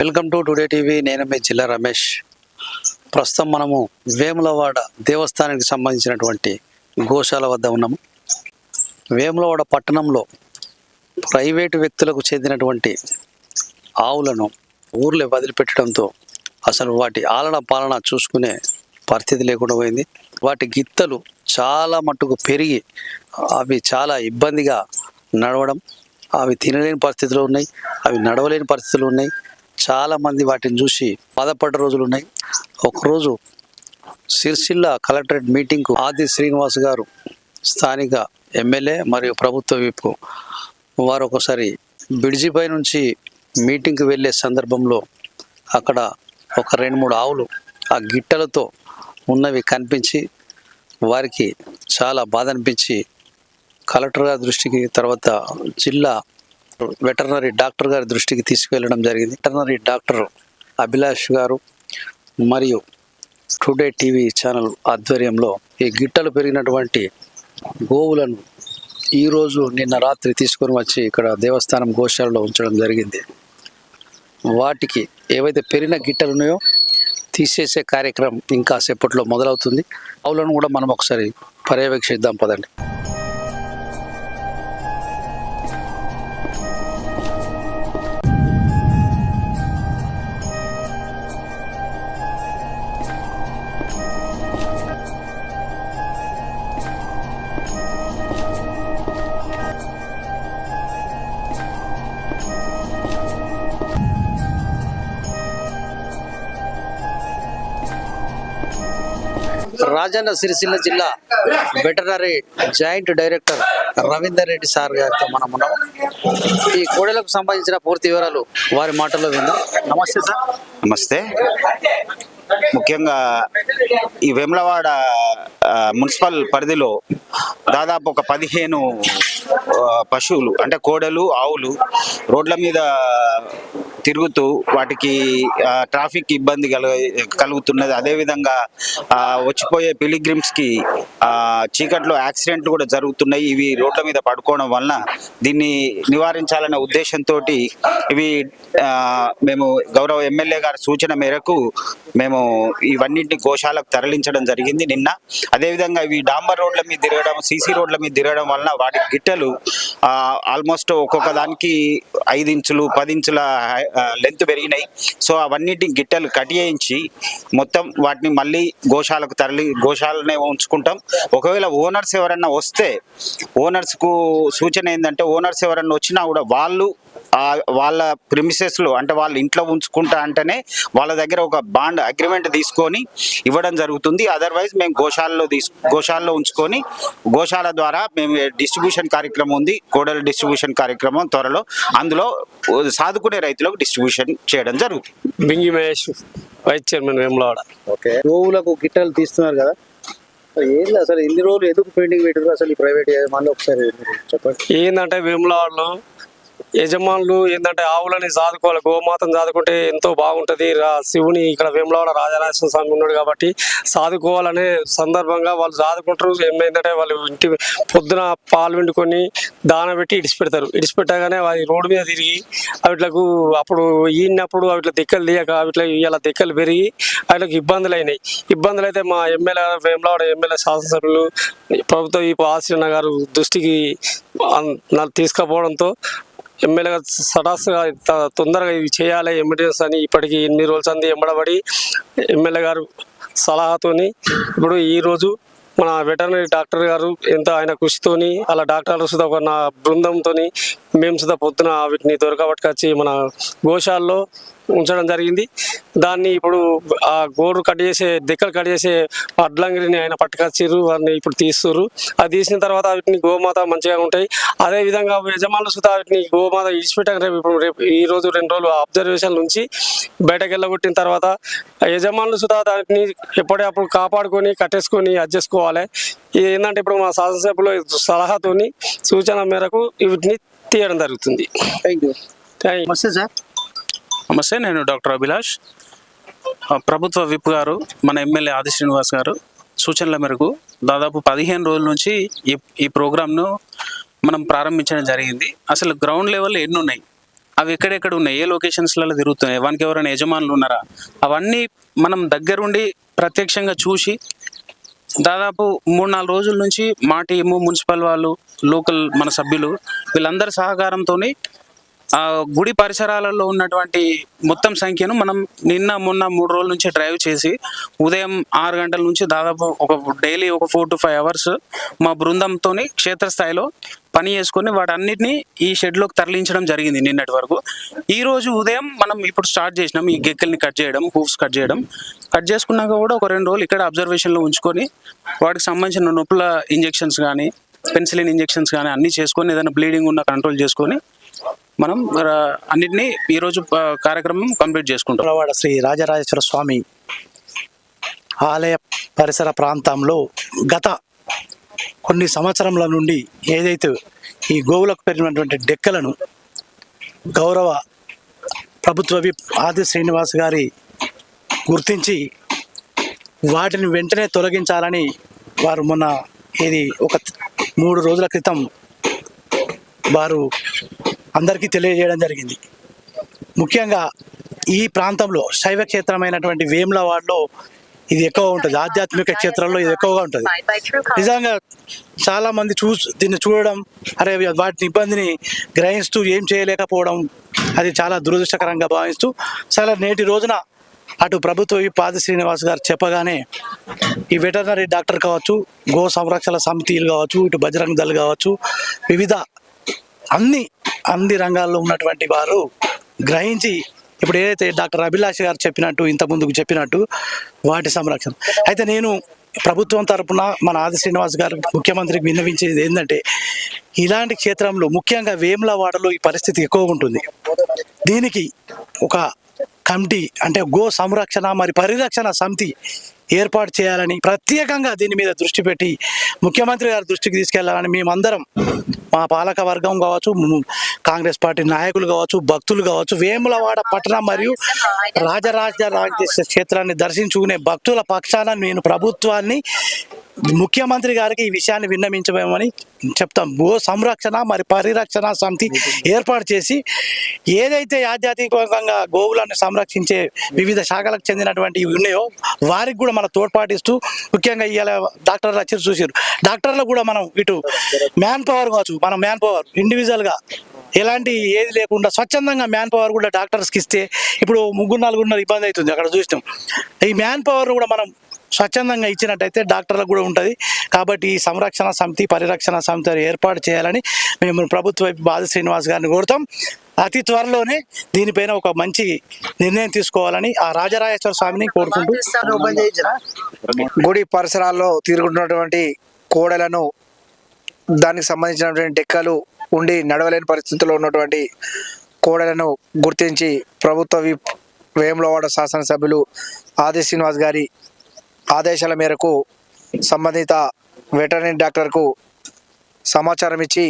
Welcome to today TV. నేను మీ జిల్లా రమేష్. ప్రస్తుతం మనము వేములవాడ దేవస్థానానికి సంబంధించినటువంటి గోశాల వద్ద ఉన్నాము. వేములవాడ పట్టణంలో ప్రైవేటు వ్యక్తులకు చెందినటువంటి ఆవులను ఊర్లో వదిలిపెట్టడంతో అసలు వాటి ఆలన పాలన చూసుకునే పరిస్థితి లేకుండా పోయింది. వాటి గిత్తలు చాలా మట్టుకు పెరిగి అవి చాలా ఇబ్బందిగా నడవడం అవి తినలేని పరిస్థితులు ఉన్నాయి అవి నడవలేని పరిస్థితులు ఉన్నాయి. చాలామంది వాటిని చూసి బాధపడ్డ రోజులు ఉన్నాయి. ఒకరోజు సిరిసిల్ల కలెక్టరేట్ మీటింగ్కు ఆది శ్రీనివాస్ గారు స్థానిక ఎమ్మెల్యే మరియు ప్రభుత్వ విప్ వారు ఒకసారి బిడ్జిపై నుంచి మీటింగ్కి వెళ్ళే సందర్భంలో అక్కడ ఒక రెండు మూడు ఆవులు ఆ గిట్టలతో ఉన్నవి కనిపించి వారికి చాలా బాధ అనిపించి కలెక్టర్ గారి దృష్టికి తర్వాత జిల్లా వెటర్నరీ డాక్టర్ గారి దృష్టికి తీసుకువెళ్ళడం జరిగింది. వెటర్నరీ డాక్టర్ అభిలాష్ గారు మరియు టుడే టీవీ ఛానల్ ఆధ్వర్యంలో ఈ గిట్టలు పెరిగినటువంటి గోవులను ఈరోజు నిన్న రాత్రి తీసుకొని వచ్చి ఇక్కడ దేవస్థానం గోశాలలో ఉంచడం జరిగింది. వాటికి ఏవైతే పెరిగిన గిట్టలు ఉన్నాయో తీసేసే కార్యక్రమం ఇంకా సేపట్లో మొదలవుతుంది. అవులను కూడా మనం ఒకసారి పర్యవేక్షిద్దాం పదండి. రాజన్న సిరిసిల్ల జిల్లా veterinary joint director Ravinder Reddy sir గారితో మనం ఉన్నాం. ఈ కోడలకు సంబంధించిన పూర్తి వివరాలు వారి మాటల్లో విందాం. నమస్తే సార్. నమస్తే. ముఖ్యంగా ఈ వేములవాడ మున్సిపల్ పరిధిలో దాదాపు ఒక పదిహేను పశువులు అంటే కోడలు ఆవులు రోడ్ల మీద తిరుగుతూ వాటికి ట్రాఫిక్ ఇబ్బంది కల కలుగుతున్నది. అదేవిధంగా వచ్చిపోయే పిలిగ్రిమ్స్కి చీకట్లో యాక్సిడెంట్లు కూడా జరుగుతున్నాయి. ఇవి రోడ్ల మీద పడుకోవడం వలన దీన్ని నివారించాలనే ఉద్దేశంతో ఇవి మేము గౌరవ ఎమ్మెల్యే గారి సూచన మేరకు మేము ఇవన్నింటిని గోశాలకు తరలించడం జరిగింది నిన్న. అదేవిధంగా ఇవి డాంబర్ రోడ్ల మీద తిరగడం సీసీ రోడ్ల మీద తిరగడం వలన వాటి గిట్టెలు ఆల్మోస్ట్ ఒక్కొక్క దానికి ఐదు ఇంచులు పది ఇంచుల లెంత్ పెరిగినాయి. సో అవన్నిటి గిట్టెలు కట్ చేయించి మొత్తం వాటిని మళ్ళీ గోశాలకు తరలి గోశాలనే ఉంచుకుంటాం. ఒకవేళ ఓనర్స్ ఎవరన్నా వస్తే ఓనర్స్కు సూచన ఏంటంటే ఓనర్స్ ఎవరన్నా వచ్చినా కూడా వాళ్ళు వాళ్ళ ప్రిమిసెస్లో అంటే వాళ్ళ ఇంట్లో ఉంచుకుంటా అంటేనే వాళ్ళ దగ్గర ఒక బాండ్ అగ్రిమెంట్ తీసుకొని ఇవ్వడం జరుగుతుంది. అదర్వైజ్ మేము గోశాలలో తీసు గోశాలలో ఉంచుకొని గోశాల ద్వారా మేము డిస్ట్రిబ్యూషన్ కార్యక్రమం ఉంది. కోడల డిస్ట్రిబ్యూషన్ కార్యక్రమం త్వరలో అందులో సాదుకునే రైతులకు డిస్ట్రిబ్యూషన్ చేయడం జరుగుతుంది. Bingi Mahesh vice chairman Vemulawada. Okay. గోవులకు గిట్టలు తీస్తున్నారు కదా. ఏంది అసలు ఎన్ని రోజులు ఎందుకు పెయింటింగ్ పెట్టారు అసలు ఈ ప్రైవేట్ మళ్ళీ ఒకసారి చెప్పండి. ఏంటంటే వేములవాడలో యజమానులు ఏంటంటే ఆవులని సాదుకోవాలి గోమాతను సాదుకుంటే ఎంతో బాగుంటుంది. శివుని ఇక్కడ వేములవాడ రాజరాజేశ్వర స్వామి ఉన్నాడు కాబట్టి సాదుకోవాలనే సందర్భంగా వాళ్ళు సాదుకుంటారు. ఏమైందంటే వాళ్ళు ఇంటి పొద్దున పాలు వండుకొని దాన పెట్టి ఇడిచిపెడతారు. ఇడిచిపెట్టగానే అది రోడ్డు మీద తిరిగి వాటిలకు అప్పుడు ఈనప్పుడు వాటిలో దిక్కలు తీయక వాటిలో ఇలా దిక్కలు పెరిగి వాటికి ఇబ్బందులు అయినాయి. ఇబ్బందులు అయితే మా ఎమ్మెల్యే వేములవాడ ఎమ్మెల్యే శాసనసభ్యులు ప్రభుత్వ ఈ ఆశ్రణ గారు దృష్టికి తీసుకపోవడంతో ఎమ్మెల్యే గారు సటాస్గా త- తొందరగా ఇవి చేయాలి ఎమర్జెన్సీ అని ఇప్పటికి ఎన్ని రోజులు అంది ఎంబడబడి ఎమ్మెల్యే గారు సలహాతోని ఇప్పుడు ఈరోజు మన వెటర్నరీ డాక్టర్ గారు ఎంత ఆయన కృషితోని అలా డాక్టర్లు సుధా ఒక నా బృందంతోని మేము సుధా పొద్దున వీటిని దొరకబట్టుకొచ్చి మన గోశాల్లో ఉంచడం జరిగింది. దాన్ని ఇప్పుడు ఆ గోరు కట్ చేసే దెక్కలు కట్ చేసే అడ్లంగిరిని ఆయన పట్టుకొచ్చిర్రు వారిని ఇప్పుడు తీస్తుర్రు. అది తీసిన తర్వాత వీటిని గోమాత మంచిగా ఉంటాయి. అదే విధంగా యజమానులు సుతా వీటిని గోమాత ఇడిచిపెట్టాక రేపు ఇప్పుడు రేపు ఈ రోజు రెండు రోజులు అబ్జర్వేషన్ నుంచి బయటకు వెళ్ళగొట్టిన తర్వాత యజమానులు సుతా దాన్ని ఎప్పటికప్పుడు కాపాడుకొని కట్టేసుకొని అడ్జేసుకోవాలి. ఏంటంటే ఇప్పుడు మా శాసనసభ్యులు సలహాతోని సూచన మేరకు వీటిని తీయడం జరుగుతుంది. థ్యాంక్ యూ థ్యాంక్ నమస్తే సార్ నమస్తే నేను డాక్టర్ అభిలాష్. ప్రభుత్వ విప్ గారు మన ఎమ్మెల్యే ఆది శ్రీనివాస్ గారు సూచనల మేరకు దాదాపు పదిహేను రోజుల నుంచి ఈ ఈ ప్రోగ్రామ్ను మనం ప్రారంభించడం జరిగింది. అసలు గ్రౌండ్ లెవెల్ ఎన్ని ఉన్నాయి? అవి ఎక్కడెక్కడ ఉన్నాయి? ఏ లొకేషన్స్లలో తిరుగుతున్నాయి? వానికి ఎవరైనా యజమానులు ఉన్నారా? అవన్నీ మనం దగ్గరుండి ప్రత్యక్షంగా చూసి దాదాపు మూడు నాలుగు రోజుల నుంచి మా టీము మున్సిపల్ వాళ్ళు లోకల్ మన సభ్యులు వీళ్ళందరి సహకారంతో ఆ గుడి పరిసరాలలో ఉన్నటువంటి మొత్తం సంఖ్యను మనం నిన్న మొన్న మూడు రోజుల నుంచి డ్రైవ్ చేసి ఉదయం ఆరు గంటల నుంచి దాదాపు ఒక డైలీ ఒక ఫోర్ టు ఫైవ్ అవర్స్ మా బృందంతో క్షేత్రస్థాయిలో పని చేసుకొని వాటన్నిటిని ఈ షెడ్లోకి తరలించడం జరిగింది నిన్నటి వరకు. ఈ రోజు ఉదయం మనం ఇప్పుడు స్టార్ట్ చేసినాం ఈ గెక్కల్ని కట్ చేయడం హూఫ్స్ కట్ చేయడం. కట్ చేసుకున్నాక కూడా ఒక రెండు రోజులు ఇక్కడ అబ్జర్వేషన్లో ఉంచుకొని వాటికి సంబంధించిన నొప్పుల ఇంజెక్షన్స్ కానీ పెన్సిలిన్ ఇంజెక్షన్స్ కానీ అన్నీ చేసుకొని ఏదైనా బ్లీడింగ్ ఉన్న కంట్రోల్ చేసుకొని మనం అన్నిటినీ ఈరోజు కార్యక్రమం కంప్లీట్ చేసుకుంటాం. వాడ శ్రీ రాజరాజేశ్వర స్వామి ఆలయ పరిసర ప్రాంతంలో గత కొన్ని సంవత్సరముల నుండి ఏదైతే ఈ గోవులకు పెరిగినటువంటి డెక్కలను గౌరవ ప్రభుత్వ విప్ ఆది శ్రీనివాస్ గారి గుర్తించి వాటిని వెంటనే తొలగించాలని వారు మొన్న ఇది ఒక మూడు రోజుల క్రితం వారు అందరికీ తెలియజేయడం జరిగింది. ముఖ్యంగా ఈ ప్రాంతంలో శైవ క్షేత్రమైనటువంటి వేములవాడలో ఇది ఎక్కువ ఉంటుంది. ఆధ్యాత్మిక క్షేత్రంలో ఇది ఎక్కువగా ఉంటుంది. నిజంగా చాలా మంది చూ దీన్ని చూడడం అరే వాటిని ఇబ్బందిని గ్రహిస్తూ ఏం చేయలేకపోవడం అది చాలా దురదృష్టకరంగా భావిస్తూ చాలా నేటి రోజున అటు ప్రభుత్వ పాది పాద శ్రీనివాస్ గారు చెప్పగానే ఈ వెటర్నరీ డాక్టర్ కావచ్చు గో సంరక్షణ సమితిలు కావచ్చు ఇటు బజరంగ్ దళ్ కావచ్చు వివిధ అన్ని అన్ని రంగాల్లో ఉన్నటువంటి వారు గ్రహించి ఇప్పుడు ఏదైతే డాక్టర్ అభిలాష్ గారు చెప్పినట్టు ఇంత ముందుకు చెప్పినట్టు వాటి సంరక్షణ. అయితే నేను ప్రభుత్వం తరపున మన ఆది శ్రీనివాస్ గారు ముఖ్యమంత్రికి విన్నవించేది ఏంటంటే ఇలాంటి క్షేత్రంలో ముఖ్యంగా వేములవాడలో ఈ పరిస్థితి ఎక్కువ ఉంటుంది. దీనికి ఒక కమిటీ అంటే గో సంరక్షణ మరి పరిరక్షణ సమితి ఏర్పాటు చేయాలని ప్రత్యేకంగా దీని మీద దృష్టి పెట్టి ముఖ్యమంత్రి గారి దృష్టికి తీసుకెళ్ళాలని మేమందరం మా పాలక వర్గం కావచ్చు కాంగ్రెస్ పార్టీ నాయకులు కావచ్చు భక్తులు కావచ్చు వేములవాడ పట్టణం మరియు రాజరాజ రాజేశ్వర క్షేత్రాన్ని దర్శించుకునే భక్తుల పక్షాన నేను ప్రభుత్వాన్ని ముఖ్యమంత్రి గారికి ఈ విషయాన్ని విన్నవించమని చెప్తాం. భూ సంరక్షణ మరి పరిరక్షణ సమితి ఏర్పాటు చేసి ఏదైతే ఆధ్యాత్మికంగా గోవులను సంరక్షించే వివిధ శాఖలకు చెందినటువంటి ఉన్నాయో వారికి కూడా మన తోడ్పాటిస్తూ ముఖ్యంగా ఇవాళ డాక్టర్లు వచ్చి చూసారు డాక్టర్లు కూడా మనం ఇటు మ్యాన్ పవర్ కావచ్చు మనం మ్యాన్ పవర్ ఇండివిజువల్గా ఎలాంటి ఏది లేకుండా స్వచ్ఛందంగా మ్యాన్ పవర్ కూడా డాక్టర్స్కి ఇస్తే ఇప్పుడు ముగ్గురు నాలుగున్నర ఇబ్బంది అవుతుంది. అక్కడ చూసినాం. ఈ మ్యాన్ పవర్ కూడా మనం స్వచ్ఛందంగా ఇచ్చినట్టయితే డాక్టర్లకు కూడా ఉంటుంది. కాబట్టి ఈ సంరక్షణ సమితి పరిరక్షణ సమితి ఏర్పాటు చేయాలని మేము ప్రభుత్వ వైపు బాధ శ్రీనివాస్ గారిని కోరుతాం. అతి త్వరలోనే దీనిపైన ఒక మంచి నిర్ణయం తీసుకోవాలని ఆ రాజరాజేశ్వర స్వామిని కోరుకుంటూ గుడి పరిసరాల్లో తిరుగుతున్నటువంటి కోడలను దానికి సంబంధించినటువంటి డెక్కలు ఉండి నడవలేని పరిస్థితుల్లో ఉన్నటువంటి కోడలను గుర్తించి ప్రభుత్వ విప్ వేములవాడ శాసనసభ్యులు ఆది శ్రీనివాస్ గారి ఆదేశాల మేరకు సంబంధిత వెటర్నరీ డాక్టర్కు సమాచారం ఇచ్చి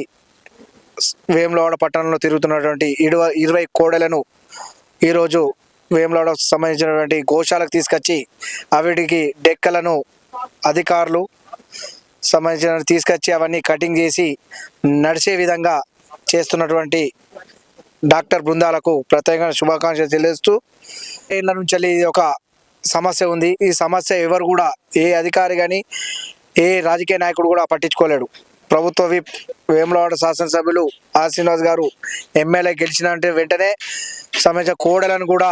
వేములవాడ పట్టణంలో తిరుగుతున్నటువంటి ఇరవై ఇరవై కోడలను ఈరోజు వేములవాడకు సంబంధించినటువంటి గోశాలకు తీసుకొచ్చి అవిటికి డెక్కలను అధికారులు సంబంధించిన తీసుకొచ్చి అవన్నీ కటింగ్ చేసి నడిచే విధంగా చేస్తున్నటువంటి డాక్టర్ బృందాలకు ప్రత్యేకంగా శుభాకాంక్షలు తెలియజేస్తూ ఏళ్ళ నుంచి ఒక సమస్య ఉంది. ఈ సమస్య ఎవరు కూడా ఏ అధికారి కానీ ఏ రాజకీయ నాయకుడు కూడా పట్టించుకోలేడు. ప్రభుత్వ విప్ వేములవాడ శాసనసభ్యులు ఆర్ శ్రీనివాస్ గారు ఎమ్మెల్యే గెలిచిన అంటే వెంటనే సమస్య కోడలను కూడా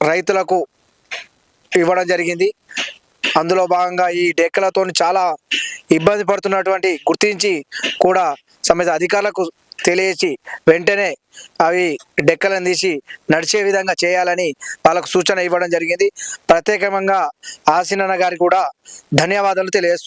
రైతులకు ఇవ్వడం జరిగింది. అందులో భాగంగా ఈ డెక్కలతో చాలా ఇబ్బంది పడుతున్నటువంటి గుర్తించి కూడా సమేత అధికారులకు తెలియచి వెంటనే అవి డెక్కలను తీసి నడిచే విధంగా చేయాలని వాళ్ళకు సూచన ఇవ్వడం జరిగింది. ప్రత్యేకంగా ఆసినన్న గారికి కూడా ధన్యవాదాలు తెలియజేస్తున్నాను